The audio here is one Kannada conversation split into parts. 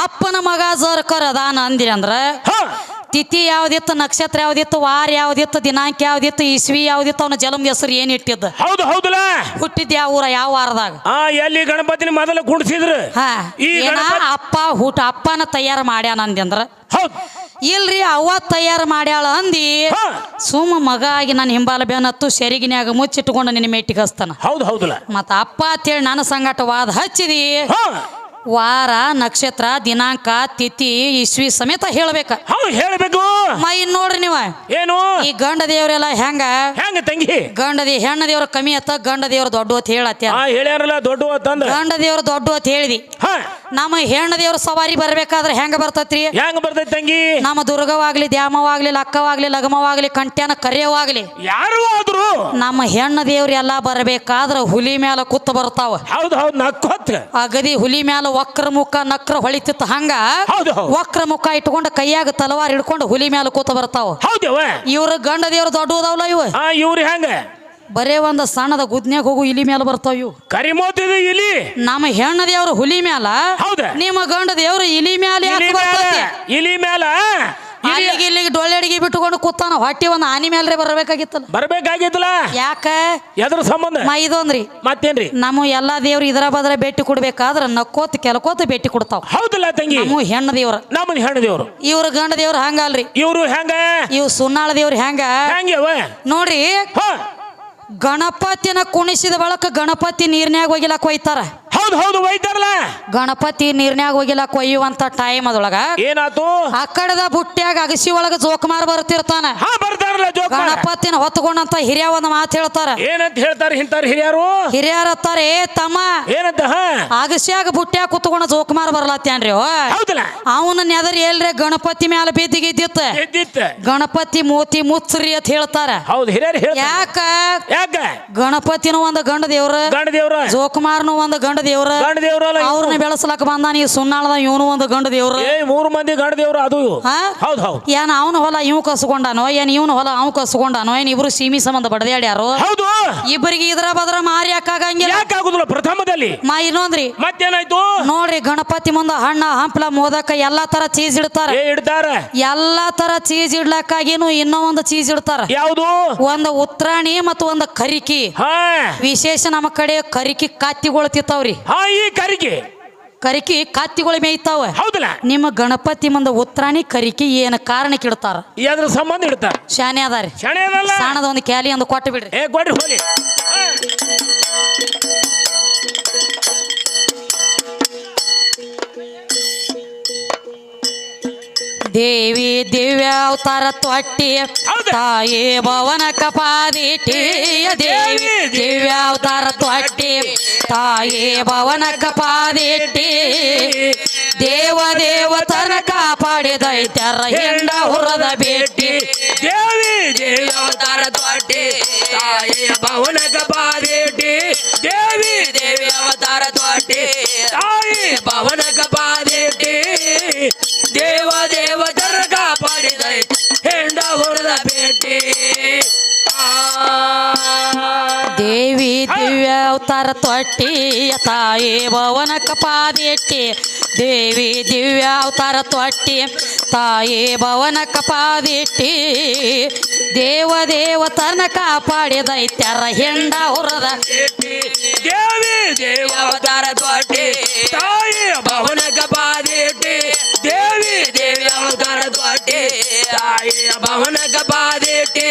ಅಪ್ಪನ ಮಗ ಜರ್ಕರ್ ಅದಾನ ಅಂದಿರಿ ಅಂದ್ರ ತಿಥಿ ಯಾವ್ದಿತ್ತು ನಕ್ಷತ್ರ ಯಾವ್ದಿತ್ತು ವಾರ ಯಾವ್ದಿತ್ತು ದಿನಾಂಕ ಯಾವ್ದಿತ್ತು ಇಸ್ವಿ ಯಾವ್ದಿತ್ತು ಅವನ ಜಲಮದ ಹೆಸರು ಏನ್ ಇಟ್ಟಿದ್ದ? ಹೌದು ಹೌದಲ್ಲ. ಹುಟ್ಟಿದ್ ಯಾವ ಊರ ಯಾವ ವಾರದಾಗ? ಆ ಎಲ್ಲಿ ಗಣಪತಿ ಮೊದಲು ಗುಡಿಸಿದ್ರು. ಹಾ. ಈ ಏನ ಗಣಪತಿ ಅಪ್ಪ ಹುಟ್ಟ ಅಪ್ಪನ ತಯಾರು ಮಾಡ್ಯಾನ ಅಂದ್ರ ಹೌದು. ಇಲ್ರಿ ಅವ್ವ ತಯಾರು ಮಾಡ್ಯಾಳ ಅಂದಿ ಹಾ. ಸುಮ್ಮ ಮಗ ಆಗಿ ನಾನು ಹಿಂಬಾಲ ಬೆನ್ನತ್ತು ಸೆರಿಗಿನ್ಯಾಗ ಮುಚ್ಚಿಟ್ಕೊಂಡು ನಿನ್ನ ಮೆಟ್ಟಿಗೆ ಹಸ್ತಾನ ಹೌದು ಹೌದಲ್ಲ. ಮತ್ತ ಅಪ್ಪ ಅಂತೇಳಿ ನನ್ನ ಸಂಗಟ ವಾದ ಹಚ್ಚಿದಿ ಹ. ವಾರ ನಕ್ಷತ್ರ ದಿನಾಂಕ ತಿಥಿ ಇಸ್ವಿ ಸಮೇತ ಹೇಳ್ಬೇಕ. ಹೌದು ಹೇಳ್ಬೇಕು. ಮೈ ನೋಡ್ರಿ ನೀವ. ಏನು? ಈ ಗಂಡ ದೇವ್ರೆಲ್ಲ ಹೆಂಗ? ಹೆಂಗ ತಂಗಿ? ಗಂಡ ದೇ ಹೆಣ್ಣ ದೇವ್ರ ಕಮ್ಮಿ ಅತ್ತ ಗಂಡ ದೇವ್ರ ದೊಡ್ಡ ಅಂತ ಹೇಳತ್ಯ. ಆ ಹೇಳ್ಯಾರಲ್ಲ ದೊಡ್ಡ ಹೊತ್ತಂದ್ರ ಗಂಡ ದೇವ್ರ ದೊಡ್ಡ ಅಂತ ಹೇಳಿದಿ. ನಮ್ಮ ಹೆಣ್ಣ ದೇವ್ರ ಸವಾರಿ ಬರ್ಬೇಕಾದ್ರೆ ಹೆಂಗ ಬರ್ತೈತ್ರಿ? ಹೆಂಗ ಬರ್ತೈತಿ ತಂಗಿ? ನಮ್ಮ ದುರ್ಗವಾಗ್ಲಿ ದ್ಯಾಮವಾಗ್ಲಿ ಲಕ್ಕವಾಗ್ಲಿ ಲಗಮವಾಗ್ಲಿ ಕಂಟ್ಯಾನ ಕರೆಯವಾಗ್ಲಿ. ಯಾರು ಆದ್ರು? ನಮ್ಮ ಹೆಣ್ಣ ದೇವ್ರ ಎಲ್ಲಾ ಬರ್ಬೇಕಾದ್ರ ಹುಲಿ ಮ್ಯಾಲ ಕುತ್ತ ಬರ್ತಾವ. ಹೌದು ಹೌದು ಅಗದಿ ಹುಲಿ ಮ್ಯಾಲ ವಕ್ರ ಮುಖ ನಕ್ರ ಹೊಳಿತಿತ್ತು ಹಂಗ? ಹೌದು ಹೌದು. ವಕ್ರ ಮುಖ ಇಟ್ಕೊಂಡು ಕೈಯಾಗ ತಲವಾರ್ ಹಿಡ್ಕೊಂಡು ಹುಲಿ ಮ್ಯಾಲ ಕೂತ ಬರ್ತಾವ. ಹೌದವ ಇವ್ರ ಗಂಡ ದೇವ್ರ ದೊಡ್ಡದವಲ್ಲ ಇವ? ಆ ಇವ್ರು ಹೆಂಗ? ಬರೇ ಒಂದ ಸಣ್ಣದ ಗುದ್ನ್ಯಾಗ ಹೋಗು ಇಲಿ ಮ್ಯಾಲ ಬರ್ತಾವ ಇವು. ಕರಿಮೋತಿದ ಇಲಿ. ನಮ್ಮ ಹೆಣ್ಣ ದೇವ್ರ ಹುಲಿ ಮ್ಯಾಲ ಹೌದ. ನಿಮ್ಮ ಗಂಡ ದೇವ್ರ ಇಲಿ ಮ್ಯಾಲ ಇಲಿ ಯಾಕೆ ಮ್ಯಾಲ ಬರ್ತೈತಿ? ಇಲಿ ಮ್ಯಾಲ. ಇಲಿ ಅಲ್ಲಿಗೆ ಇಲ್ಲಿಗೆ ಡೊಳ್ಳೆಡಿಗೆ ಬಿಟ್ಟುಕೊಂಡು ಕೂತಾನ ಹೊಟ್ಟಿ ಒಂದು ಆನಿ ಮ್ಯಾಲ್ರೆ ಬರಬೇಕಾಗಿತ್ತಲ್ಲ. ಬರ್ಬೇಕಾಗಿತ್ತಲ್ಲ? ಯಾಕ? ಎದ್ರ ಸಂಬಂಧ? ಮಾ ಇದೊಂದ್ರಿ. ಮತ್ತೇನ್ರಿ? ನಮ್ಮ ಎಲ್ಲಾ ದೇವ್ರು ಇದರ ಬದ್ರ ಭೇಟಿ ಕೊಡ್ಬೇಕಾದ್ರ ನಕ್ಕೋತ್ ಕೆಲಕೋತ ಭೇಟಿ ಕೊಡ್ತಾವ. ಹೌದಲ್ಲ ತಂಗಿ? ನಮ್ಮ ಹೆಣ್ಣ ದೇವ್ರ. ನಮ್ಮ ಹೆಣ್ಣು ದೇವ್ರು. ಇವ್ರ ಗಂಡ ದೇವ್ರ ಹಂಗಲ್ರಿ. ಇವ್ರು ಹೆಂಗ? ಇವ್ ಸುನ್ನಾಳ ದೇವ್ರ ಹೆಂಗ? ಹೆಂಗ್ಯವ? ನೋಡ್ರಿ ಗಣಪತಿನ ಕುಣಿಸಿದ ಬಳಕ ಗಣಪತಿ ನೀರ್ನ್ಯಾಗ ಒಗಿಲಾಕ ಒಯ್ತಾರ ಹೌದು ಹೌದು ಒಯ್ತಾರಲ್ಲ ಗಣಪತಿ ನೀರ್ನ್ಯಾಗ ಹೋಗಿಲ್ಲ ಕೊಯ್ಯುವಂತ ಟೈಮ್ ಅದೊಳಗ ಏನಾತು? ಆ ಕಡೆದ ಬುಟ್ಟ್ಯಾಗ ಅಗಸಿ ಒಳಗ ಜೋಕುಮಾರ್ ಬರ್ತಿರ್ತಾನ. ಹಾ ಬರ್ತಾರಲ್ಲ ಜೋಕ ಗಣಪತಿನ ಹೊತ್ಕೊಂಡಂತ ಹಿರಿಯ ಒಂದ್ ಮಾತು ಹೇಳ್ತಾರ. ಏನಂತ ಹೇಳ್ತಾರ ಹಿಂತಾರ ಹಿರಿಯರು? ಹಿರಿಯರತ್ತಾರ ಏ ತಮ್ಮ ಏನಂತ ಹ? ಅಗಸ್ಯಾಗ ಬುಟ್ಟ್ಯಾಗ ಕುತ್ಕೊಂಡ ಜೋಕುಮಾರ್ ಬರ್ಲತ್ಯಾನ್ರಿ ಹೌದಲ್ಲ. ಅವನ ನೆದರ್ ಎಲ್ರಿ ಗಣಪತಿ ಮ್ಯಾಲ ಬಿದ್ದಿಗಿದ್ದಿತ್ತ. ಇದ್ದಿತ್ತ ಗಣಪತಿ ಮೋತಿ ಮುತ್ಸರಿ ಅಂತ ಹೇಳ್ತಾರ. ಹೌದು ಹಿರಿಯರು ಹೇಳ್ತಾರ. ಯಾಕ? ಯಾಕ? ಗಣಪತಿನೂ ಒಂದ್ ಗಂಡ ದೇವ್ರ ಗಂಡ ದೇವ್ರ. ಜೋಕುಮಾರ್ನು ಒಂದ್ ಗಂಡ ದೇವ್ರ? ಗಂಡ ದೇವ್ರಲ್ಲ. ಅವ್ರನ್ನ ಬೆಳೆಸ್ಲಕ್ ಬಂದಾನ ಈ ಸುನ್ನಾಳದ ಇವನು ಒಂದು ಗಂಡ ದೇವ್ರ? ಏ ಮೂರು ಮಂದಿ ಗಂಡ ದೇವ್ರ ಅದು ಹೌದು ಹೌದು. ಏನ್ ಅವನ ಹೊಲ ಇವ್ ಕಸ್ಕೊಂಡಾನೋ? ಏನ್ ಇವನ ಹೊಲ ಅವ್ ಕಸ್ಕೊಂಡಾನೋ? ಏನ್ ಇಬ್ರು ಸೀಮಿ ಸಂಬಂಧ ಬಡದ್ಯಾಡ್ಯಾರು ಹೌದು. ಇಬ್ಬರಿಗೆ ಇದ್ರ ಬದ್ರ ಮಾರಿ ಹಾಕಾಗಂಗಿಲ್ಲ. ಪ್ರಥಮದಲ್ಲಿ? ಮಾ ಇನ್ನೊಂದ್ರಿ. ಮತ್ತೇನಾಯ್ತು? ನೋಡ್ರಿ ಗಣಪತಿ ಮುಂದ ಹಣ್ಣ ಹಂಪ್ಲ ಮೋದಕ ಎಲ್ಲಾ ತರ ಚೀಸ್ ಇಡ್ತಾರ. ಏ ಇಡ್ತಾರ? ಎಲ್ಲಾ ತರ ಚೀಸ್ ಇಡ್ಲಕ್ಕಾಗಿನು ಇನ್ನೂ ಒಂದು ಚೀಸ್ ಇಡ್ತಾರ. ಯಾವುದು? ಒಂದು ಉತ್ರಾಣಿ ಮತ್ತು ಒಂದು ಕರಿಕಿ. ವಿಶೇಷ ನಮ್ಮ ಕಡೆ ಕರಿಕಿ ಕಾತಿಗಳು ತಿಂತಾವ್ರಿ. ಹಾ ಈ ಕರಿಕೆ ಕರಿಕಿ ಕಾತಿಗಳು ಮೇಯ್ತಾವ ಹೌದಲ್ಲ? ನಿಮ್ಮ ಗಣಪತಿ ಮುಂದ ಉತ್ತರಾಣಿ ಕರಿಕಿ ಏನ ಕಾರಣ ಇಡ್ತಾರ ಅದ್ರ ಸಂಬಂಧ ಇಡ್ತಾರ? ಶಾನೆ ಅದಾರಿ. ಶಣೆ ಅದಲ್ಲ? ಸಣ್ಣದ ಒಂದು ಕ್ಯಾಲಿ ಒಂದು ಕೊಟ್ಟು ಬಿಡ್ರಿ. ಏ ಕೊಡ್ರಿ ಹೋಲಿ. ದೇವಿ ದಿವ್ಯ ಅವತಾರ ತೊಟ್ಟಿ? ತಾಯಿ ಭವನ ಕಪಾದಿಟಿ ದೇವಿ ದಿವ್ಯ ಅವತಾರ ತೊಟ್ಟಿ ತಾಯಿ ಭವನ ಕಪಾದಿಟ್ಟಿ ದೇವ ದೇವತನ ಕಾಪಾಡಿದೈತ್ಯರ ಹೆಂಡ ಹುರದ ಭೇಟಿ. ದೇವಿ ದೇವಿ ಅವತಾರ ತ್ವಾಟಿ ತಾಯಿ ಭವನ ಬಾದೇಟಿ ದೇವಿ ದೇವಿ ಅವತಾರ ತೊಟ್ಟಿ ತಾಯಿ ಭವನ ಬಾದೇಟಿ ದೇವ ದೇವ ಜರಗ ಪಾಡಿದೈತಿ ಹೆಂಡ ಹೊರದ ಭೇಟಿ ದೇವಿ ದಿವ್ಯ ಅವತಾರ ತೊಟ್ಟಿ ತಾಯಿ ಭವನ ಕಪಾದಿಟ್ಟಿ ದೇವಿ ದಿವ್ಯ ಅವತಾರ ತೊಟ್ಟಿ ತಾಯಿ ಭವನ ಕಪಾದಿಟ್ಟಿ ದೇವ ದೇವ ತನ ಕಾಪಾಡಿದೈತ್ಯರ ಹೆಂಡ ಹುರದ ದೇವಿ ದೇವ ಅವತಾರ ತೊಟ್ಟಿ ತಾಯಿ ಭವನ ಬಾದೇಟಿ ತಾಯಿಯ ಭವನಕ ಬಾದೇಟಿ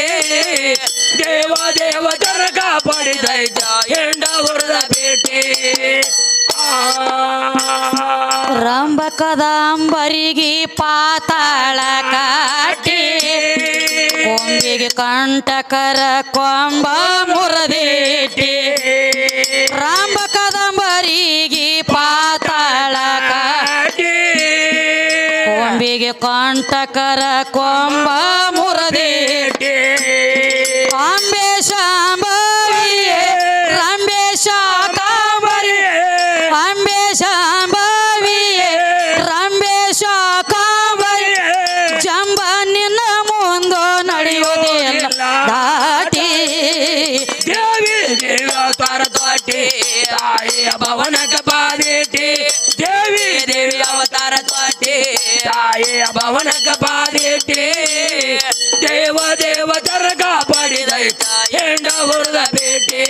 ದೇವ ದೇವ ದರಗ ಪಡಿದೈತ ಹೆಂಡ ಹೊರದ ಭೇಟಿ. ಆ ಪಾತಾಳ ಕಾಟಿ. ಕೊಂಬಿಗೆ ಕಂಟಕರ ಕೊಂಬ ಮುರದೇಟಿ. ರಾಂಬ ಕೊಂಬಿಗೆ ಕಂಟಕರ ಕೊಂಬ ಮುರದೇಟಿ ಅಂಬೆ ಶಾಂಬವಿ ರಂಬೆ ಶಾಕಾಂಬರಿ. ಅಂಬೆ ಶಾಕಾಂಬರಿ. ಜಂಬ ನಿನ್ನ ಮುಂದೋ ದೇವಿ ತಾಯಿಯ ಭವನಕ ಕಪಾದಿಟ್ಟಿ ದೇವ ದೇವ ದರ್ಗ ಪಡಿದೈತ ಹೆಂಡ ಹುರಿದ ಭೇಟಿ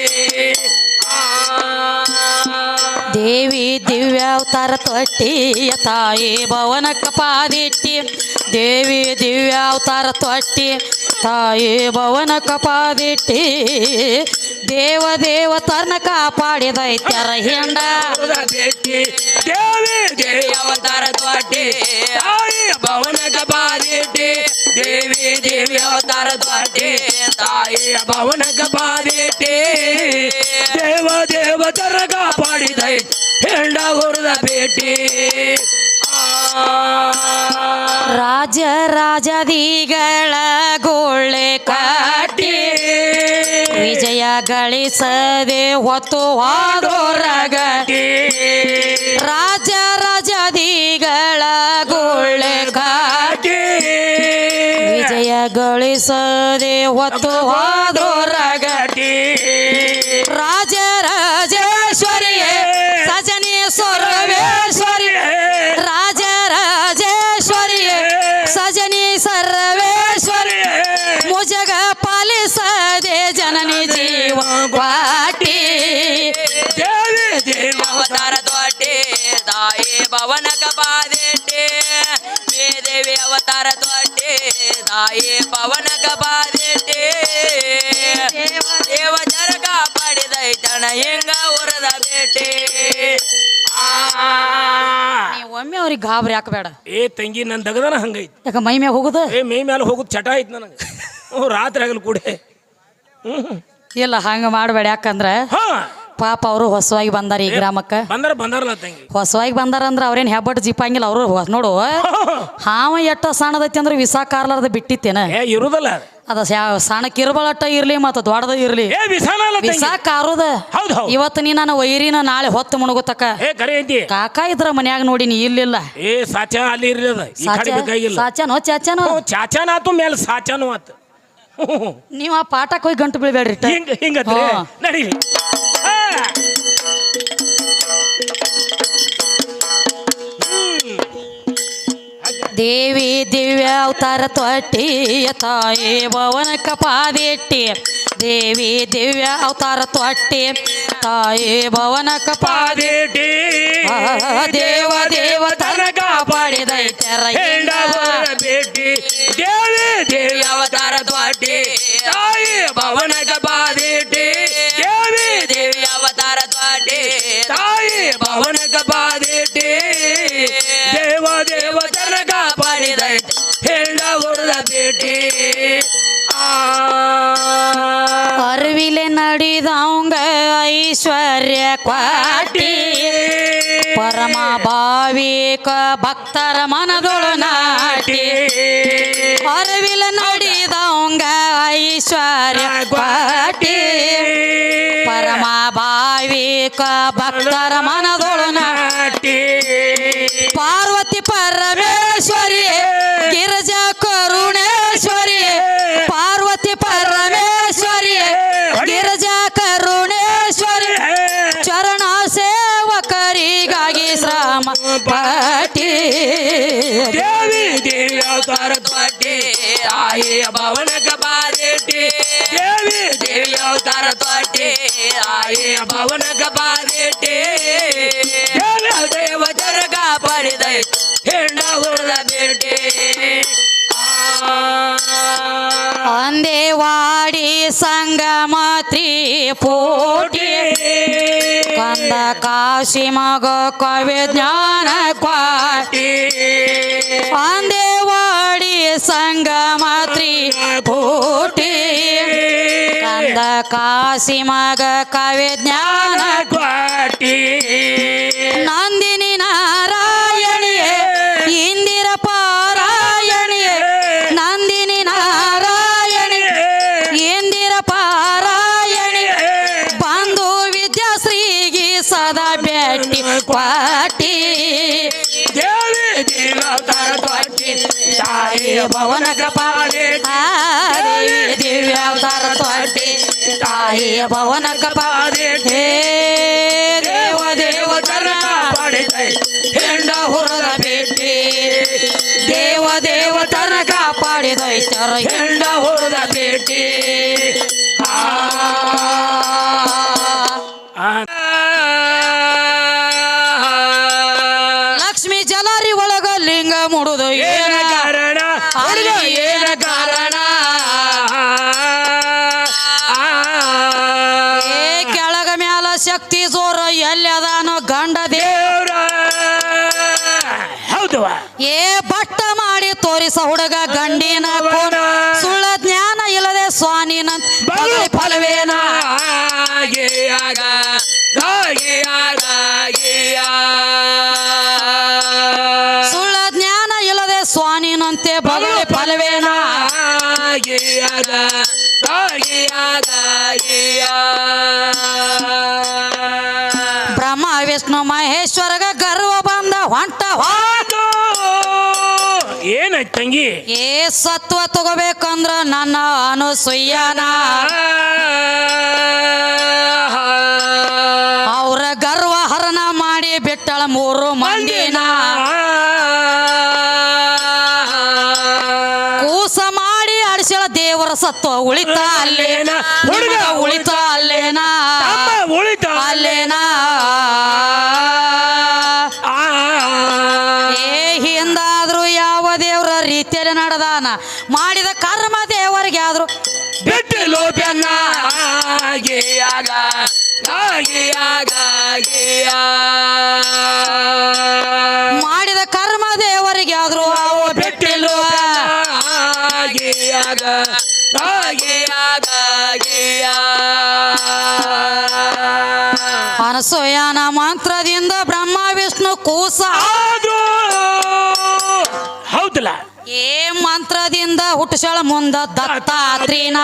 ದೇವಿ ದಿವ್ಯಾವತಾರ ತೊಟ್ಟಿಯ ತಾಯಿ ಭವನಕ್ಕ ಪಾದಿಟ್ಟಿ. ದೇವಿ ದಿವ್ಯಾವತಾರ ತೊಟ್ಟಿ ತಾಯಿ ಭವನ ಕಪಾದಿಟ್ಟಿ ದೇವ ದೇವ ತರ್ನ ಕಾಪಾಡಿದೈತ್ಯರ ಹೆಂಡ. ದೇವಿ ದೇವಿ ಅವತಾರ ದ್ವಾಟಿ. ತಾಯಿ ಭವನ ಕಪಾದಿಟ್ಟಿ ದೇವಿ ದೇವಿ ಅವತಾರ ದ್ವಾಟಿ. ತಾಯಿ ಭವನ ಕಪಾದಿಟ್ಟಿ ದೇವ ದೇವತರ ಕಾಪಾಡಿದೈ ಹೆಂಡ ಹುರದ ಭೇಟಿ. ಆ. ರಾಜ ರಾಜದಿಗಳ ಗೋಳೆ ಕಾಟಿ. ವಿಜಯ ಗಳಿಸದೆ ಹೊತ್ತು ಹೋದೋರಗ ರಾಜ ರಾಜಧಿಗಳ ಗೋಳೆ ಕಾಕಿ ವಿಜಯ ಗಳಿಸದೆ ಹೊತ್ತು ಹೋದೋ ರಾಜ ತಾಯಿ ಪವನ ಕಪಾದಿಟ್ಟಿ ದೇವ ಜರ ಕಾಪಾಡಿದೈತಣ ಹೆಂಗ ಹೊರದ ಬೇಟೆ. ನೀವು ಒಮ್ಮೆ ಅವ್ರಿಗೆ ಗಾಬರಿ ಹಾಕಬೇಡ. ಏ ತಂಗಿ ನನ್ನ ದಗದನ ಹಂಗೈತಿ. ಯಾಕ ಮೈ ಮ್ಯಾಗ ಹೋಗುದ? ಏ ಮೈ ಮೇಲೆ ಹೋಗುದು ಚಟ ಐತಿ ನನಗೆ. ಹ್ಞೂ ರಾತ್ರಿ ಆಗಲ್ ಕೂಡೆ. ಹ್ಞೂ ಇಲ್ಲ ಹಂಗ ಮಾಡಬೇಡ ಯಾಕಂದ್ರೆ ಹಾ. ಪಾಪ ಅವರು ಹೊಸವಾಗಿ ಬಂದಾರ ಈ ಗ್ರಾಮಕ್ಕೆ. ಬಂದಾರ ಬಂದಾರಲ್ಲ ತಂಗಿ. ಹೊಸವಾಗಿ ಬಂದಾರ ಅಂದ್ರೆ ಅವ್ರೇನ್ ಹೆಬ್ಬಟ್ಟು ಜೀಪಾಂಗಿಲ್ಲ ಅವರು ನೋಡು. ಹಾವ ಎಟ್ಟ ಸಣ್ಣದೈತಿ ಅಂದ್ರೆ ವಿಸಾ ಕಾರ್ಲಾರ್ದ ಬಿಟ್ಟಿತ್ತೇನ? ಏ ಇರುದಲ್ಲ ಅದು. ಅದ ಸ್ಯಾ- ಸಣ್ಣ ಕಿರುಬಳಟ್ಟ ಇರ್ಲಿ ಮತ್ತ ದೊಡ್ಡದ ಇರ್ಲಿ. ಏ ವಿಸಾನ ಅಲ್ಲ ತಂಗಿ. ವಿಸಾ ಕಾರುದ. ಹೌದ್ ಹೌದ್. ಇವತ್ತು ನೀ ನನ್ನ ವೈರಿನ ನಾಳೆ ಹೊತ್ತು ಮುಣಗುತ್ತಕ ಏ ಕರೆ ಐತಿ. ಕಾಕ ಇದ್ರ ಮನ್ಯಾಗ ನೋಡಿ ನೀ ಇಲ್ಲಿಲ್ಲ ಏ ಸಾಚ ಅಲ್ಲಿ ಇರ್ಲಿ ಅದ. ಈ ಕಡೆ ಬೇಕಾಗಿಲ್ಲ. ಸಾಚನೋ ಚಾಚನೋ? ಹ್ಞೂ, ಚಾಚಾನ ಆತು ಮೇಲೆ ಸಾಚಾನು ಆತು. ಹ್ಞೂ, ನೀವ್ ಆ ಪಾಠಕ್ಕೆ ಹೋಗಿ ಗಂಟು ಬೀಳ್ಬೇಡ್ರಿ ಹಿಂಗ ಹಿಂಗ ಹಿಂಗತ್ರಿ? ಹಾ. ನಡೀರಿ ದೇವಿ ದಿವ್ಯ ಅವತಾರ ತೊಟ್ಟಿ ತಾಯಿ ಭವನ ಕಪಾದಿಟ್ಟಿ. ದೇವಿ ದಿವ್ಯ ಅವತಾರ ತೊಟ್ಟಿ ತಾಯಿ ಭವನ ಕಪಾದಿ ಪಾದಿಟಿ ದೇವ ದೇವ ತನ ಕಾಪಾಡಿದೈತ್ಯರ ಹೆಂಡ ಬರ ಭೇಟಿ ದೇವಿ ದೇವಿ ಅವತಾರ ತೊಟ್ಟಿ ತಾಯಿ ಭವನ ಬಾದಿಟಿ ಅರಿವಿಲೆ ನಡೆದವಂಗ ಐಶ್ವರ್ಯ ಕ್ವಾಟಿ ಪರಮ ಭಾವಿಕ ಭಕ್ತರ ಮನದೊಳು ನಾಟಿ ಅರಿವಿಲ ನಡೆದವಂಗ ಐಶ್ವರ್ಯ ಕ್ವಾಟಿ ಪರಮ ಭಾವಿಕ ಭಕ್ತರ ಮನದೊಳು ನಾಟಿ ನಾಟಿ ಪಟ್ಟಿ ದೇವಿ ದೇವಿ ಅವತಾರ ತ್ವಾಟಿ ತಾಯಿ ಭವನಕ ಬಾದಿಟಿ ದೇವಿ ದೇವಿ ಅವತಾರ ತ್ವಾಟಿ ತಾಯಿ ಭವನಕ ಬಾದಿಟಿ ಕಾಶಿ ಮಗ ಕವಿ ಜ್ಞಾನ ಕ್ವಾಟಿ ಅಂದೇವಾಡಿ ಸಂಗಮ ತ್ರಿಪೋಟಿ ಕಂದ ಕಾಶಿ ಮಗ ಕವಿ ಜ್ಞಾನ ಕ್ವಾಟಿ ಪದ ಭೇಟಿ ಕ್ವಾಟಿ ತಾಯಿ ಭವನ ಕಪಾಲಿ ದಿವ್ಯಾವತಾರ ತ್ವಾಟಿ. ತಾಯಿ ಭವನ ಕಪಾಲಿ ಹೇ ದೇವ ದೇವ ತರಣ ಪಡಿತೈ. ಹೆಂಡ ಹುರದ ಭೇಟಿ. ದೇವ ದೇವ ತನಕ ಪಡಿದೈತರ ಹೆಂಡ ಹುರದ ಭೇಟಿ. ಆ. ಮಾಡಿ ಹುಡುಗ ಗಂಡಿನ ಸುಳ್ಳ ಜ್ಞಾನ ಇಲ್ಲದೆ ಸ್ವಾನಿನ ಬಲು ಫಲವೇನ. ಸುಳ್ಳ ಜ್ಞಾನ ಇಲ್ಲದೆ ಸ್ವಾನಿನಂತೆ ಬಗಳ ಫಲವೇನ. ಬ್ರಹ್ಮ ವಿಷ್ಣು ಮಹೇಶ್ವರಗ ಗರ್ವ ಬಂದ ಹೊಂಟ ಹೋ- ಏನಾಯ್ತು ತಂಗಿ? ಏ ಸತ್ವ ತಗೋಬೇಕಂದ್ರ ನನ್ನ ಅನುಸೂಯನ. ಅವ್ರ ಗರ್ವ ಹರಣ ಮಾಡಿ ಬಿಟ್ಟಳ ಮೂರು ಮಂದಿನ. ಕೂಸ ಮಾಡಿ ಅಡಿಸಳ ದೇವರ ಸತ್ವ ಉಳಿತ ಅಲ್ಲೇನ. ಹುಡುಗ ರೀತಿಯಲ್ಲಿ ನಡೆದಾನ. ಮಾಡಿದ ಕರ್ಮ ದೇವರಿಗೆ ಆದ್ರು ಬಿಟ್ಟು ಲೋಪ್ಯನ್ನ ಆಗೆಯಾಗ ಆಗೆಯಾಗ ಮಾಡಿದ ಕರ್ಮ ದೇವರಿಗೆ ಆದ್ರು ಅವು ಬಿಟ್ಟಿಲು ಆಗೆಯಾಗ ಅನಸೂಯನ ಮಂತ್ರದಿಂದ ಬ್ರಹ್ಮ ವಿಷ್ಣು ಕೂಸ ಏ ಮಂತ್ರದಿಂದ ಹುಟ್ಟಿಸಳ ಮುಂದ ದತ್ತಾತ್ರಿನ?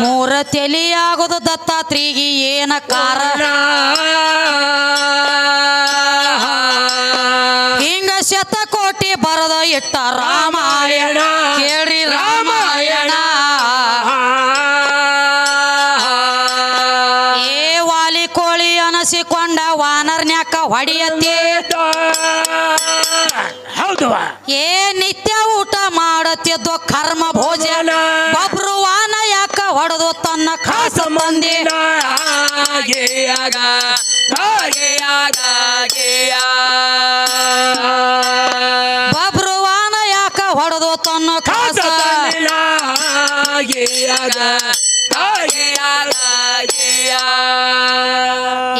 ಮೂರ ತಲಿಯಾಗೋದು ದತ್ತಾತ್ರಿಗೆ ಏನ ಕಾರಣ ಹಿಂಗ ಶತಕೋಟಿ ಬರದ ಇಟ್ಟ ರಾಮಾಯಣ. ಕೇಳ್ರಿ ರಾಮಾಯಣ. ಏ ವಾಲಿ ಕೋಳಿ ಅನಸಿಕೊಂಡ ವಾನರ್ನ್ಯಾಕ ಹೊಡಿಯತ್ತೆ? ಏ ನಿತ್ಯ ಊಟ ಮಾಡತ್ತಿದ್ದು ಕರ್ಮ ಭೋಜನ. ಒಬ್ರು ವಾನ ಯಾಕ ಹೊಡೆದು ತನ್ನ ಖಾಸ ಮಂದಿ. ಬಬ್ರು ವಾನ ಯಾಕ ಹೊಡೆದು ತನ್ನ ಖಾಸ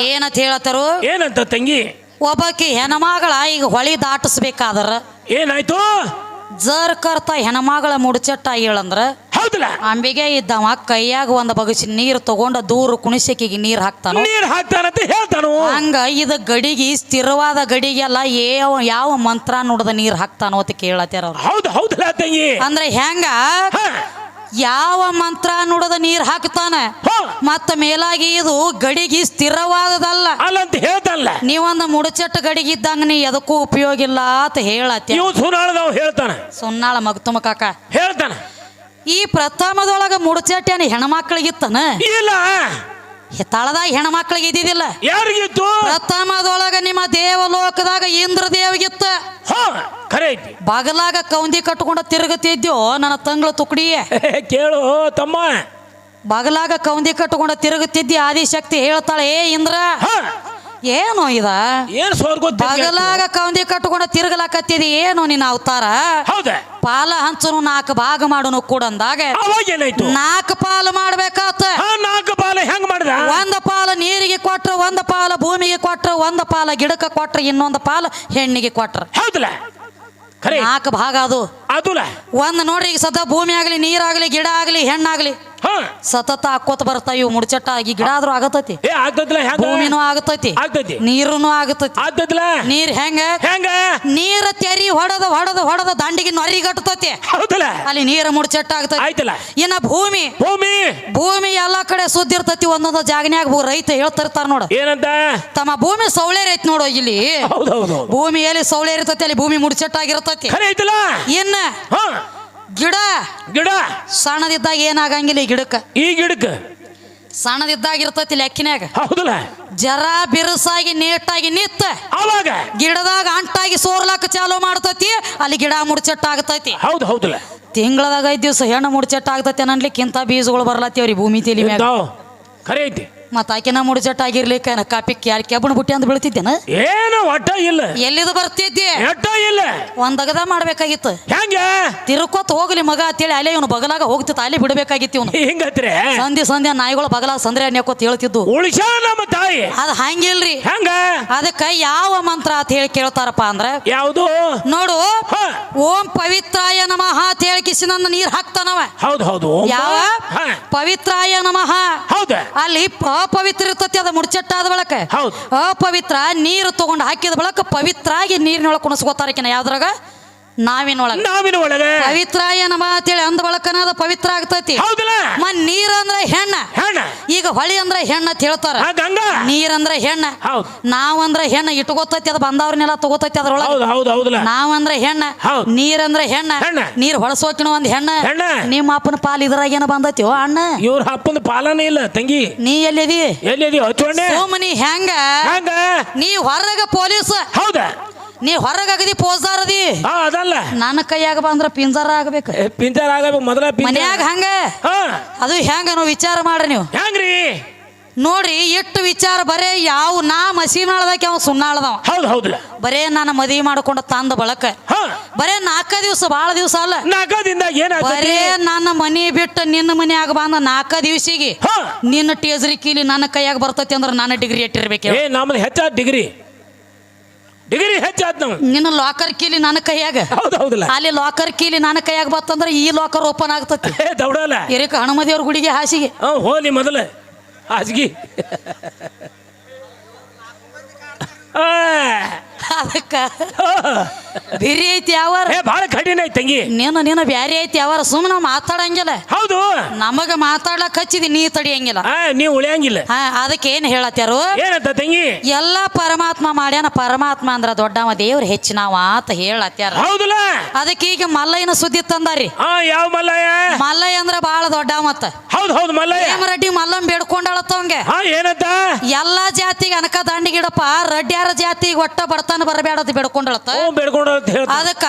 ಏನಂತ ಹೇಳತ್ತಾರು? ಏನಂತ ತಂಗಿ? ಒಬ್ಬಾಕಿ ಹೆಣ್ಮಗಳ ಈಗ ಹೊಳಿ ದಾಟಿಸ್ಬೇಕಾದ್ರ ಏನಾಯ್ತು? ಜರ್ ಕರ್ತ ಹೆಣ್ಮಗಳ ಮುಡ್ಚಟ್ಟ ಹೇಳಂದ್ರ ಹೌದಲ್ಲ? ಅಂಬಿಗೆ ಇದ್ದವ ಕೈಯಾಗ ಒಂದ್ ಬಗಸಿ ನೀರ್ ತಗೊಂಡ ದೂರ ಕುಣಿಸಕಿಗೆ ನೀರ್ ಹಾಕ್ತಾನ? ನೀರ್ ಹಾಕ್ತಾನಂತ ಹೇಳ್ತಾನು? ಹಂಗ ಇದ ಗಡಿಗೆ ಸ್ಥಿರವಾದ ಗಡಿಗೆಲ್ಲ ಯಾವ ಯಾವ ಮಂತ್ರ ನೋಡದ ನೀರ್ ಹಾಕ್ತಾನೋ ಅಂತ ಕೇಳತ್ತಾರ ಅವ್ರು. ಹೌದು ಹೌದಲ್ಲ ತಂಗಿ? ಅಂದ್ರೆ ಹೆಂಗ? ಯಾವ ಮಂತ್ರ ನುಡದ ನೀರ್ ಹಾಕ್ತಾನೆ? ಮತ್ತ ಮೇಲಾಗಿ ಇದು ಗಡಿಗೆ ಸ್ಥಿರವಾದದಲ್ಲ. ಅಲ್ಲಂತ ಹೇಳ್ತಲ್ಲ. ನೀವೊಂದು ಮುಡಚಟ್ಟು ಗಡಿಗೆ ಇದ್ದಂಗ ನೀ ಎದಕ್ಕೂ ಉಪಯೋಗ ಇಲ್ಲ ಅಂತ ಹೇಳತ್ತಿ. ಇವ್ ಸುನಾಳದವ್ ಹೇಳ್ತಾನ. ಸುನ್ನಾಳ ಮಗ್ತುಮ ಕಾಕ. ಹೇಳ್ತಾನೆ. ಈ ಪ್ರಥಮದೊಳಗ ಮುಡಚಟ್ಟೇನ ಹೆಣ್ಮಕ್ಳಿಗಿತ್ತನ? ಇಲ್ಲ. ತಳದಾಗ ಹೆಣ್ಮಕ್ಳಿಗೆ ಇದ್ದಿದ್ದಿಲ್ಲ. ಯಾರಿಗಿತ್ತು? ಪ್ರಥಮದೊಳಗ ನಿಮ್ಮ ದೇವಲೋಕದಾಗ ಇಂದ್ರ ದೇವಗಿತ್ತ ಹ ಖರೆ ಐತಿ. ಬಗಲಾಗ ಕೌಂದಿ ಕಟ್ಕೊಂಡ ತಿರುಗತಿದ್ಯೋ ನನ್ನ ತಂಗಳ ತುಕಡಿಯೇ ಕೇಳು ತಮ್ಮ. ಬಗಲಾಗ ಕೌಂದಿ ಕಟ್ಕೊಂಡ ತಿರುಗುತ್ತಿದ್ದಿ ಆದಿಶಕ್ತಿ ಹೇಳ್ತಾಳೆ ಏ ಇಂದ್ರ ಏನು ಇದ? ಏನ್ ಸೋರ್ ಗೊತ್ತಿಲ್ಲ ಬಗಲಾಗ ಕವಂದಿ ಕಟ್ಕೊಂಡ ತಿರುಗಲಾಕತ್ತಿದಿ ಏನು ನಿನ್ನ ಅವತಾರ? ಹೌದ? ಪಾಲ ಹಂಚನು ನಾಲ್ಕು ಭಾಗ ಮಾಡುನು ಕೂಡ ಅಂದಾಗ ಅವಾಗ ಏನಾಯ್ತು? ನಾಲ್ಕು ಪಾಲು ಮಾಡ್ಬೇಕಾತ. ನಾಲ್ಕು ಪಾಲು ಹೆಂಗ್ ಮಾಡಿದ? ಒಂದ ಪಾಲು ನೀರಿಗೆ ಕೊಟ್ರ ಒಂದ ಪಾಲ ಭೂಮಿಗೆ ಕೊಟ್ರ ಒಂದ ಪಾಲ ಗಿಡಕ್ಕೆ ಕೊಟ್ರ ಇನ್ನೊಂದು ಪಾಲ ಹೆಣ್ಣಿಗೆ ಕೊಟ್ರ. ಹೌದಲ್ಲ? ಖರೆ. ನಾಲ್ಕು ಭಾಗ ಅದು. ಅದುಲ? ಒಂದ್ ನೋಡ್ರಿ ಈಗ ಸದಾ ಭೂಮಿ ಆಗ್ಲಿ ನೀರಾಗ್ಲಿ ಗಿಡ ಆಗ್ಲಿ ಹೆಣ್ಣಾಗ್ಲಿ ಸತತ ಹಾಕೋತ ಬರ್ತಾ ಇವು ಮುಡ್ಚಟ್ಟ ಆಗಿ ಗಿಡ ಆದ್ರೂ ಆಗತೈತಿ. ಏ ಆಗ್ತದ್ಲ ಹೆಂಗ? ಭೂಮಿನೂ ಆಗತೈತಿ. ಆಗ್ತೈತಿ. ನೀರುನು ಆಗತೈತಿ. ನೀರ್ ಹೆಂಗ? ಹೆಂಗ? ನೀರ ತೆರಿ ಹೊಡೆದ ಹೊಡೆದ ಹೊಡೆದ ದಂಡಿಗೆ ನೊರಿ ಕಟ್ಟತೈತಿ ಹೌದಲ್ಲ? ಅಲ್ಲಿ ನೀರ ಮುಡ್ಚಟ್ಟ ಆಗ್ತೈತಿ ಆಯ್ತಲ್ಲ? ಇನ್ನ ಭೂಮಿ. ಭೂಮಿ? ಭೂಮಿ ಎಲ್ಲಾ ಕಡೆ ಸುದ್ದಿ ಇರ್ತೈತಿ ಒಂದೊಂದು ಜಾಗನ್ಯಾಗ ಭೂ ರೈತ ಹೇಳ್ತಿರ್ತಾರ ನೋಡು. ಏನಂತ? ತಮ್ಮ ಭೂಮಿ ಸೌಳೇರ್ ಐತಿ ನೋಡು ಇಲ್ಲಿ. ಹೌದೌದು ಭೂಮಿ ಎಲ್ಲಿ ಸೌಳೆ ಇರ್ತೈತಿ ಅಲ್ಲಿ ಭೂಮಿ ಮುಡ್ಚಟ್ಟಾಗಿರ್ತೈತಿ. ಖರೆ ಐತಲ್ಲ? ಇನ್ನ ಹ. ಗಿಡ. ಸಣ್ಣದಿದ್ದಾಗ ಏನಾಗಂಗಿಲ್ಲ ಈ ಗಿಡಕ್ಕ. ಈ ಗಿಡಕ್ಕೆ. ಸಣ್ಣದಿದ್ದಾಗ ಇರ್ತೈತಿ ಲೆಕ್ಕಿನಾಗ ಹೌದಲ್ಲ? ಜರ ಬಿರುಸಾಗಿ ನೀಟಾಗಿ ನಿತ್ತ. ಅವಾಗ. ಗಿಡದಾಗ ಅಂಟಾಗಿ ಸೋರ್ಲಾಕ ಚಾಲು ಮಾಡ್ತೈತಿ ಅಲ್ಲಿ ಗಿಡ ಮುಡ್ಚೆಟ್ಟ ಆಗ್ತೈತಿ ಹೌದು ಹೌದಲ್ಲ. ತಿಂಗಳದಾಗ ಐದ್ ದಿವಸ ಹೆಣ್ಣು ಮುಡ್ಚೆಟ್ಟ ಆಗ್ತೈತಿ ಅನ್ನಲಿಕ್ಕಿಂತ ಬೀಜಗಳು ಬರ್ಲತ್ತೇವ್ರಿ ಭೂಮಿ ತೆಲಿ ಮ್ಯಾಗ. ಖರೆ ಐತಿ. ಮತ್ತ ಆಕಿನ ಮುಡ್ಚೆಟ್ಟ ಆಗಿರ್ಲಿಕ್ಕ ಕಾಪಿ ಕ್ಯಾರ್ ಕೆಬ್ಬಣ ಬುಟ್ಟಿ ಅಂತ ಬೀಳ್ತಿದ್ದೇನ? ಏನು ಒಟ್ಟ ಇಲ್ಲ. ಎಲ್ಲಿದು ಬರ್ತಿದ್ದೆ? ಎಟ್ಟ ಇಲ್ಲ. ಒಂದಗದ ಮಾಡ್ಬೇಕಾಗಿತ್ತು. ಹೆಂಗ? ತಿರುಕೋತ್ ಹೋಗ್ಲಿ ಮಗ ಅಂತೇಳಿ ಅಲ್ಲೇ ಇವನು ಬಗಲಾಗ ಹೋಗ್ತಿತ್ತು ಅಲ್ಲೇ ಬಿಡಬೇಕಾಗಿತ್ತು ಇವನು. ಹಿಂಗತ್ರೆ? ಸಂಧಿ ಸಂಧ್ಯಾ ನಾಯಿಗಳು ಬಗಲಾಗ ಸಂದ್ರೆ ಅನ್ಯಕೋತ್ ಹೇಳ್ತಿದ್ದು. ಉಳಿಸ ನಮ್ಮ ತಾಯಿ? ಅದ್ ಹಂಗಿಲ್ರಿ. ಹೆಂಗ? ಅದಕ್ಕ ಯಾವ ಮಂತ್ರ ಅಂತ ಹೇಳಿ ಕೇಳ್ತಾರಪ್ಪ ಅಂದ್ರ ಯಾವುದು? ನೋಡು ಓಂ ಪವಿತ್ರಾಯ ನಮಃ ಅಂತ ಹೇಳಿ ಕಿಸಿ ನನ್ನ ನೀರ್ ಹಾಕ್ತಾನವ. ಹೌದು ಹೌದು ಯಾವ. ಪವಿತ್ರಾಯ ನಮಃ. ಹೌದು? ಅಲ್ಲಿ ಅಪವಿತ್ರ ಇರ್ತತಿ ಅದ ಮುಡ್ಚಟ್ಟಾದ ಬಳಕ ಹೌದು. ಅಪವಿತ್ರ ನೀರು ತಗೊಂಡು ಹಾಕಿದ ಬಳಕ ಪವಿತ್ರ ಆಗಿ ನೀರಿನೊಳಗೆ ಕುಣಸ್ಕೋತಾರಕಿನ ಯಾವ್ದ್ರಾಗ ನಾವಿನೊಳಗ. ನಾವಿನ ಒಳಗೆ ಪವಿತ್ರ ನಮಃ ಅಂತೇಳಿ ಅಂದ ಬಳಕನಾದ ಪವಿತ್ರ ಆಗ್ತೈತಿ. ಹೌದಲ್ಲ? ಮ ನೀರ್ ಅಂದ್ರೆ ಹೆಣ್ಣ. ಹೆಣ್ಣ. ಈಗ ಹೊಳಿ ಅಂದ್ರೆ ಹೆಣ್ಣ ಅಂತ ಹೇಳ್ತಾರ. ಗಂಗಾ. ನೀರಂದ್ರೆ ಹೆಣ್ಣ. ಹೌದು. ನಾವಂದ್ರೆ ಹೆಣ್ಣ. ಇಟ್ಕೋತೈತಿ ಅದ ಬಂದವ್ರನ್ನೆಲ್ಲ ತಗೋತೈತಿ ಅದ್ರೊಳಗ. ಹೌದು ಹೌದು ಹೌದಲ್ಲ? ನಾವಂದ್ರೆ ಹೆಣ್ಣ. ನೀರ್ ನೀರಂದ್ರೆ ಹೆಣ್ಣ. ನೀರ್ ಹೊಳಸೋಕಿನ ಒಂದ್ ಹೆಣ್ಣ. ನಿಮ್ಮ ಅಪ್ಪನ ಪಾಲ್ ಇದ್ರಾಗ ಏನ ಬಂದೈತಿ? ಅಣ್ಣ. ಇವ್ರ ಅಪ್ಪನ ಪಾಲನೆ ಇಲ್ಲ ತಂಗಿ. ನೀ ಎಲ್ಲಿದಿ? ಎಲ್ಲಿದಿ? ಹಚ್ಚೋಣೆ ಸೋಮನಿ ಹೆಂಗ? ನೀ ಹೊರಗ ಪೊಲೀಸ್. ಹೌದ? ನೀ ಹೊರಗ ಪೋಸಾರದಿ ಹಾ ಅದಲ್ಲ. ನನ್ನ ಕೈಯಾಗ ಬಂದ್ರ ಪಿಂಜಾರ ಆಗ್ಬೇಕು. ಏ, ಪಿಂಜಾರ ಆಗಬೇಕು ಮೊದಲ ಮನ್ಯಾಗ ಹಂಗ. ಹಾ. ಅದು ಹೆಂಗ ನೀವು ವಿಚಾರ ಮಾಡ್ರಿ ನೀವು. ಹೆಂಗ್ರಿ? ನೋಡ್ರಿ ಎಷ್ಟು ವಿಚಾರ ಬರೇ ಯಾವ ನಾ ಮಸೀನಾಳದಾಗ ಅವ ಸುಣ್ಣಾಳದವ ಹೌದು ಹೌದು. ಬರೇ ನಾನು ಮದುವೆ ಮಾಡ್ಕೊಂಡ ತಂದ ಬಳಕ. ಹಾ. ಬರೇ ನಾಲ್ಕ ದಿವಸ ಭಾಳ ದಿವಸ ಅಲ್ಲ. ನಾಲ್ಕದಿಂದ ಬರೇ ನನ್ನ ಮನಿ ಬಿಟ್ಟು ನಿನ್ನ ಮನ್ಯಾಗ ಬಂದ ನಾಲ್ಕ ದಿವಸಿಗೆ. ಹಾ. ನಿನ್ನ ಟೇಜರಿ ಕೀಲಿ ನನ್ನ ಕೈಯಾಗ ಬರ್ತೈತಿ ಅಂದ್ರೆ ನಾನು ಡಿಗ್ರಿ ಇಟ್ಟಿರ್ಬೇಕು ಏ ಡಿಗ್ರಿ ಡಿಗ್ರಿ ಹೆಚ್ಚಾದ್ ನಾವು ನಿನ್ನ ಲಾಕರ್ ಕೀಲಿ ನನ್ನ ಕೈಯಾಗ. ಹೌದು ಹೌದಲ್ಲ ಅಲ್ಲಿ ಲಾಕರ್ ಕೀಲಿ ನನ್ನ ಕೈಯಾಗ ಬಂತಂದ್ರೆ ಈ ಲಾಕರ್ ಓಪನ್ ಆಗ್ತತಿ. ಏ ದೌಡಲ್ಲ ಇರಕ ಹನುಮದೇವ್ರ ಗುಡಿಗೆ ಹಾಸಿಗೆ. ಓ ಹೋಲಿ ಮೊದಲ. ಹಾಸಿಗೆ. ಆ, ಅದಕ್ಕ ಆ. ಬಿರಿ ಐತಿ ಯಾವಾರ? ಏ ಭಾಳ ಕಠಿಣ ಐತಿ ತಂಗಿ. ನೀನು ನೀನು ಬ್ಯಾರೆ ಐತಿ ಯಾವಾರ? ಸುಮ್ಮನೆ ಮಾತಾಡಂಗಿಲ್ಲ. ಹೌದು. ನಮಗ ಮಾತಾಡ್ಲಕ್ ಹಚ್ಚಿದಿ ನೀ ತಡಿಯಂಗಿಲ್ಲ. ಆ ನೀವು ಉಳಿಯಂಗಿಲ್ಲ. ಹಾ ಅದಕ್ಕೆ ಏನ್ ಹೇಳತ್ಯಾರು? ಏನಂತ ತಂಗಿ? ಎಲ್ಲ ಪರಮಾತ್ಮ ಮಾಡ್ಯಾನ ಪರಮಾತ್ಮ ಅಂದ್ರ ದೊಡ್ಡವ ದೇವ್ರ ಹೆಚ್ಚಿನವ ಅಂತ ಹೇಳತ್ಯಾರ. ಹೌದಲ್ಲ? ಅದಕ್ಕೆ ಈಗ ಮಲ್ಲಯ್ಯನ ಸುದ್ದಿ ತಂದಾರಿ. ಹಾ ಯಾವ ಮಲ್ಲಯ್ಯ? ಮಲ್ಲಯ್ಯ ಅಂದ್ರ ಬಾಳ ದೊಡ್ಡ ಮತ್ತ. ಹೌದು ಹೌದು ಮಲ್ಲಯ್ಯ. ರೆಡ್ಡಿ ಮಲ್ಲನ್ ಬೇಡ್ಕೊಂಡಾಳತ್ತವಂಗೆ ಹಾ ಏನಂತ? ಎಲ್ಲಾ ಜಾತಿಗೆ ಅನಕ ದಂಡಿಗಿಡಪ್ಪ ರಡ್ಡ್ಯಾರ ಜಾತಿಗೆ ಒಟ್ಟ ಬಡತನ ಬರಬೇಡತ್ ಬರಬೇಡ ಹ್ಞೂ ಬೇಡ್ಕೊಂಡು ಅಂತ ಹೇಳ್ತ ಅದಕ್ಕ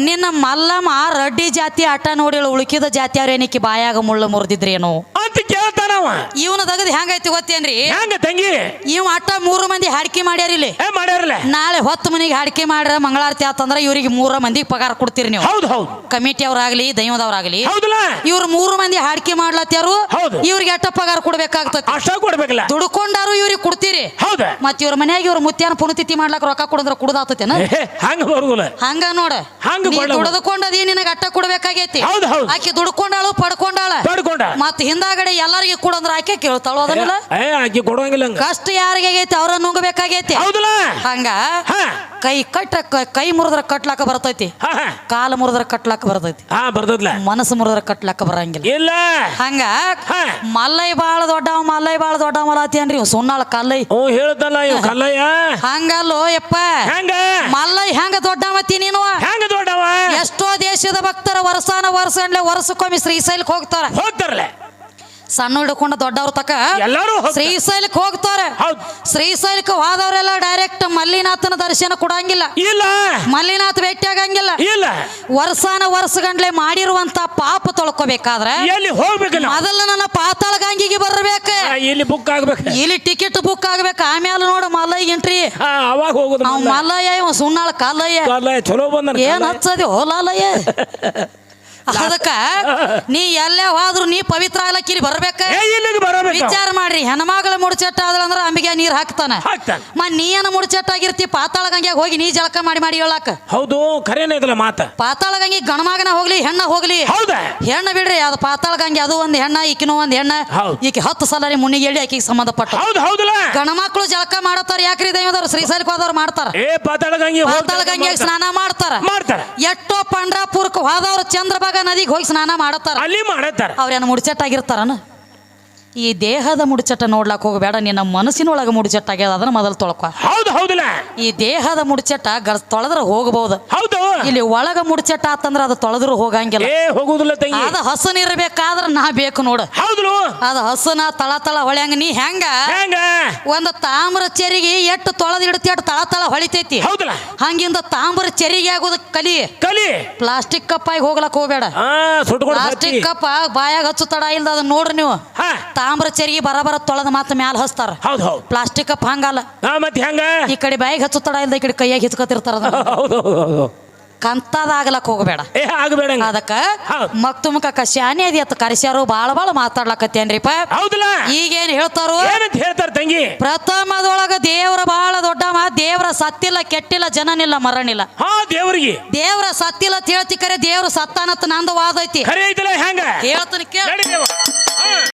ನಿನ್ನ ಮಲ್ಲಮ್ಮ ರಡ್ಡಿ ಜಾತಿ ಆಟ ನೋಡಿ ಉಳುಕಿದ ಜಾತಿ ಏನಕ್ಕೆ ಬಾಯಾಗ ಮುಳ್ಳು ಮುರಿದಿದ್ರೇನು? ಅಂತ ಕೇಳ್ತಾನವ ಇವನ ತಗದ್ ಹೆಂಗೈತಿ ಗೊತ್ತೇನ್ರಿ? ಹೆಂಗ ತಂಗಿ? ಇವ್ ಅಟ್ಟ ಮೂರು ಮಂದಿ ಹಾಡಿಕೆ ಮಾಡ್ಯಾರ ಇಲ್ಲಿ. ಏ ಮಾಡ್ಯಾರಲ್ಲ ನಾಳೆ ಹೊತ್ತ ಮನಿಗೆ ಹಾಡಿಕೆ ಮಾಡ್ರ ಮಂಗಳಾರತಿ ಆತಂದ್ರ ಇವ್ರಿಗೆ ಮೂರ ಮಂದಿಗೆ ಪಗಾರ ಕೊಡ್ತೀರಿ ನೀವು. ಹೌದು ಹೌದು. ಕಮಿಟಿ ಅವ್ರಾಗ್ಲಿ ದೈವದವ್ರಾಗ್ಲಿ ಹೌದಲ್ಲ? ಇವ್ರ ಮೂರು ಮಂದಿ ಹಾಡಿಕೆ ಮಾಡ್ಲತ್ಯಾರು ಹೌದು. ಇವ್ರಿಗೆ ಅಟ್ಟ ಪಗಾರ ಅಷ್ಟ ಕೊಡ್ಬೇಕಲ್ಲ? ದುಡ್ಕೊಂಡಾರು ಇವ್ರಿಗೆ ಕೊಡ್ತೀರಿ. ಹೌದ. ಮತ್ ಇವ್ರ ಮನ್ಯಾಗ ಇವ್ರ ಮುತ್ಯಾನ ಪುನತಿಥಿ ಮಾಡ್ಲಾಕ ರೊಕ್ಕ ಕೊಡದ್ರ ಕುಡ್ದಾತತೇನ? ಹಂಗ ಬರುದಿಲ್ಲ. ಹಂಗ ನೋಡ. ಹಂಗ ದುಡ್ಕೊಂಡದಿ ನಿನಗ ಅಟ್ಟ ಕೊಡ್ಬೇಕಾಗೈತಿ. ಹೌದು, ಹೌದು. ಆಕಿ ದುಡ್ಕೊಂಡಾಳು ಪಡ್ಕೊಂಡಾಳ. ಪಡ್ಕೊಂಡ. ಮತ್ ಹಿಂದಾಗಡೆ ಎಲ್ಲರಿಗೆ ಕೊಡಂದ್ರ ಆಕೆ ಕೇಳ್ತಾಳು ಅದನ್ನೆಲ್ಲ ಏ ಆಕಿ ಹಂಗ. ಕಷ್ಟ ಯಾರಿಗೆ ಆಗೈತಿ ಅವ್ರ ನುಂಗಬೇಕಾಗೈತಿ? ಹೌದಲ್ಲ? ಹಂಗ? ಹಾ. ಕೈ ಕಟ್ಟ ಕ- ಮುರಿದ್ರ ಕಟ್ಲಾಕ ಬರ್ತೈತಿ. ಹಾ ಹಾ. ಕಾಲ ಮುರಿದ್ರ ಕಟ್ಲಾಕ ಬರ್ತೈತಿ. ಹಾ ಬರ್ತದ್ಲ ಮನಸ್ಸು ಮುರಿದ್ರ ಕಟ್ಲಾಕ ಬರಂಗಿಲ್ಲ. ಇಲ್ಲ. ಹಂಗ? ಹಾ. ಮಲ್ಲೈ ಬಾಳ ದೊಡ್ಡವ ಮಲ್ಲೈ ಬಾಳ ದೊಡ್ಡವ ಮಲತ್ತೇನ್ರಿ ಇವ್ ಸುಣ್ಣಾಳ ಕಲ್ಲೈ ಹ್ಞೂ ಹೇಳ್ದಲ್ಲ ಇವ್ ಕಲ್ಲಯ್ಯ. ಹಂಗಲ್ಲೋ ಯಪ್ಪ. ಹೆಂಗ? ಮಲ್ಲೈ ಹೆಂಗ ದೊಡ್ಡವತ್ತಿ ನೀನು? ಹೆಂಗ ದೊಡ್ಡವ? ಎಷ್ಟೋ ದೇಶದ ಭಕ್ತರ ವರ್ಷಾನ ವರ್ಷ ವರ್ಷಕ್ಕೊಮ್ಮೆ ಶ್ರೀಶೈಲಕ್ಕೆ ಹೋಗ್ತಾರ. ಹೋಗ್ತಾರಲ್ಲ. ಸಣ್ಣ ಹಿಡ್ಕೊಂಡ ದೊಡ್ಡವ್ರ ತಕ ಎಲ್ಲರೂ. ಶ್ರೀಶೈಲಕ್ಕೆ ಹೋಗ್ತಾರೆ. ಶ್ರೀಶೈಲಕ್ಕೆ ಹೋದವರೆಲ್ಲ ಡೈರೆಕ್ಟ್ ಮಲ್ಲಿನಾಥನ ದರ್ಶನ ಕೊಡಂಗಿಲ್ಲ. ಇಲ್ಲ. ಮಲ್ಲಿನಾಥ ಭೇಟಿ ಆಗಂಗಿಲ್ಲ. ಇಲ್ಲ. ವರ್ಷಾನ ವರ್ಷ ಗಂಟ್ಲೆ ಮಾಡಿರುವಂತ ಪಾಪ ತೊಳ್ಕೊಬೇಕಾದ್ರೆ ಎಲ್ಲಿ ಹೋಗ್ಬೇಕಲ್ಲ ಮೊದಲ ನನ್ನ ಪಾತಾಳ ಗಂಗಿಗೆ ಬರ್ಬೇಕು. ಇಲ್ಲಿ ಬುಕ್ ಆಗ್ಬೇಕು? ಇಲ್ಲಿ ಟಿಕೆಟ್ ಬುಕ್ ಆಗ್ಬೇಕು. ಆಮೇಲೆ ನೋಡು ಮಲ್ಲಯ್ಯ ಎಂಟ್ರಿ ಅವಾಗ ಹೋಗುದು ಮಲ್ಲಯ್ಯ. ಸುಣ್ಣಾಳ ಕಾಲಯ್ಯ ಚಲೋ ಬಂದ ಏನ್ ಹಚ್ಚದಿ? ಹೋಲಯ್ಯ ಅದಕ್ಕ ನೀ ಎಲ್ಲೇ ಹೋದ್ರು ನೀ ಪವಿತ್ರ ಆಗ್ಲಕ್ಕಿರಿ ಬರ್ಬೇಕ? ಏ ಇಲ್ಲಿಗೆ ಬರಬೇಕು. ವಿಚಾರ ಮಾಡ್ರಿ. ಹೆಣ್ಮಗಳ ಮುಡ್ಚೆಟ್ಟ ಆದ್ರಂದ್ರ ಅಂಬಿಗೆ ನೀರ್ ಹಾಕ್ತಾನ. ಹಾಕ್ತಾನ. ಮ ನೀ ಏನ ಮುಡ್ಚೆಟ್ಟ ಆಗಿರ್ತಿ ಪಾತಾಳ ಗಂಗೆ ಹೋಗಿ ನೀ ಜಳಕ ಮಾಡಿ ಮಾಡಿ ಹೇಳಾಕ. ಹೌದು ಖರೇನ ಇದಲ್ಲ ಮಾತ? ಪಾತಾಳ ಗಂಗೆ ಗಣಮಗನ ಹೋಗ್ಲಿ ಹೆಣ್ಣ ಹೋಗ್ಲಿ. ಹೆಣ್ಣ ಹೆಣ್ಣು ಬಿಡ್ರಿ ಅದು ಪಾತಾಳ ಗಂಗೆ ಅದು ಒಂದ್ ಹೆಣ್ಣ ಈಕಿನೂ ಒಂದ್ ಹೆಣ್ಣ. ಹೌದ್. ಈಕಿ ಹತ್ತು ಸಲ ಮುನ್ನಿಗೆ ಹೇಳಿ ಆಕಿಗೆ ಸಂಬಂಧಪಟ್ಟ. ಹೌದು ಹೌದಲ್ಲ? ಗಣಮಕ್ಳು ಜಳಕ ಮಾಡತ್ತಾರ ಯಾಕ್ರಿ ದೈವದವ್ರು? ಶ್ರೀಶೈಲಕ್ಕೆ ಹೋದವ್ರು ಮಾಡ್ತಾರ. ಏ ಪಾತಾಳ ಗಂಗೆ ಪಾತಾಳ ಗಂಗೆ ಸ್ನಾನ ಮಾಡ್ತಾರ. ಮಾಡ್ತಾರ. ಎಷ್ಟೋ ಪಂಡ್ರಾಪುರಕ್ಕೆ ಹೋದವ್ರು ಚಂದ್ರಭಾಗ ನದಿಗೆ ಹೋಗಿ ಸ್ನಾನ ಮಾಡತ್ತಾರ? ಅಲ್ಲಿ ಮಾಡತ್ತಾರ. ಅವ್ರೇನು ಮುಡ್ಚಟ್ಟಾಗಿರ್ತಾರನ ಈ ದೇಹದ ಮುಡಿಚಟ್ಟ ನೋಡ್ಲಾಕ್ ಹೋಗಬೇಡ ನಿನ್ನ ಮನಸ್ಸಿನೊಳಗೆ ಮುಡ್ಚಟ್ಟಾಗ್ಯದ ಅದನ್ನ ಮೊದಲು ತೊಳ್ಕೊ. ಹೌದು ಹೌದು ಹೌದಿಲ್ಲ. ಈ ದೇಹದ ಮುಡಿಚಟ್ಟ ಗರ್ ತೊಳೆದ್ರ ಹೋಗಬಹುದು ಹೌದು. ಇಲ್ಲಿ ಒಳಗ ಮುಡಿಚಟ್ಟ ಆತಂದ್ರ ಅದು ತೊಳೆದ್ರು ಹೋಗಂಗಿಲ್ಲ. ಏ ಹೋಗುದಿಲ್ಲ ತಂಗಿ. ಅದ ಹಸನ್ ಇರಬೇಕಾದ್ರ ನಾ ಬೇಕು ನೋಡು. ಹೌದು ಅದ ಹಸನ ತಳ ತಳ ಹೊಳ್ಯಂಗ ನೀ ಹೆಂಗ? ಹೆಂಗ? ಒಂದ್ ತಾಮ್ರ ಚೆರಿಗೆ ಎಟ್ಟು ತೊಳೆದ ಇಡತಿ ಎಟ್ಟು ತಳ ತಳ ಹೊಳಿತೈತಿ. ಹೌದಲ್ಲ. ಹಂಗಿಂದ ತಾಮ್ರ ಚೆರಿಗೆ ಆಗೋದ ಕಲಿ. ಕಲಿ. ಪ್ಲಾಸ್ಟಿಕ್ ಕಪ್ಪಾಗಿ ಹೋಗ್ಲಕ್ ಹೋಗ್ಬೇಡ. ಸುಟ್ಕೊಂಡು ಪ್ಲಾಸ್ಟಿಕ್ ಕಪ್ಪ ಬಾಯಾಗ ಹಚ್ಚು ತಡ ಇಲ್ದ ಅದನ್ನ ನೋಡ್ರಿ ನೀವು. ತಾಮ್ರ ಚರಿಗೆ ಬರಬರ ತೊಳೆದ ಮಾತ್ರ ಮ್ಯಾಲ ಹಸ್ತಾರ. ಹೌದು ಹೌದು. ಪ್ಲಾಸ್ಟಿಕ್ ಕಪ್ ಹಂಗಲ್ಲ. ಹಾ ಮತ್ತೆ ಹೆಂಗ? ಈ ಕಡೆ ಬಾಯಿಗೆ ಹಚ್ಚು ತಡ ಇಲ್ದ ಈ ಕಡೆ ಕೈಯಾಗ ಹಿಚ್ಕೊತಿರ್ತಾರ. ಹೌದು ಹೌದು ಹೌದು ಕಂತದಾಗ್ಲಕ್ ಹೋಗ್ಬೇಡ. ಏ ಆಗಬೇಡ ಅದಕ್ಕ ಹೌದ್. ಮಕ್ತುಮಕ ಶಾನೆ ಅದಿ ಅತ್ತ ಕರೆಸ್ಯಾರು ಬಾಳ ಬಾಳ ಮಾತಾಡ್ಲಕತ್ತೇನ್ರಿಪ್ಪ ಹೌದಲ್ಲ ಈಗೇನ್ ಹೇಳ್ತಾರು? ಏನಂತ ಹೇಳ್ತಾರ ತಂಗಿ? ಪ್ರಥಮದೊಳಗ ದೇವ್ರ ಬಾಳ ದೊಡ್ಡ ಮಾ ದೇವ್ರ ಸತ್ತಿಲ್ಲ ಕೆಟ್ಟಿಲ್ಲ ಜನನಿಲ್ಲ ಮರಣಿಲ್ಲ ಹಾ ದೇವರಿಗೆ. ದೇವ್ರ ಸತ್ತಿಲ್ಲ ಅಂತ ಹೇಳ್ತಿ ಕರೆ ದೇವ್ರ ಸತ್ತಾನತ್ ನಂದು ವಾದ ಐತಿ. ಖರೆ ಐತಲ್ಲ ಹೆಂಗ? ಹೇಳ್ತೀನಿ ಕೇಳ. ನಡಿ ದೇವ. ಹಾ.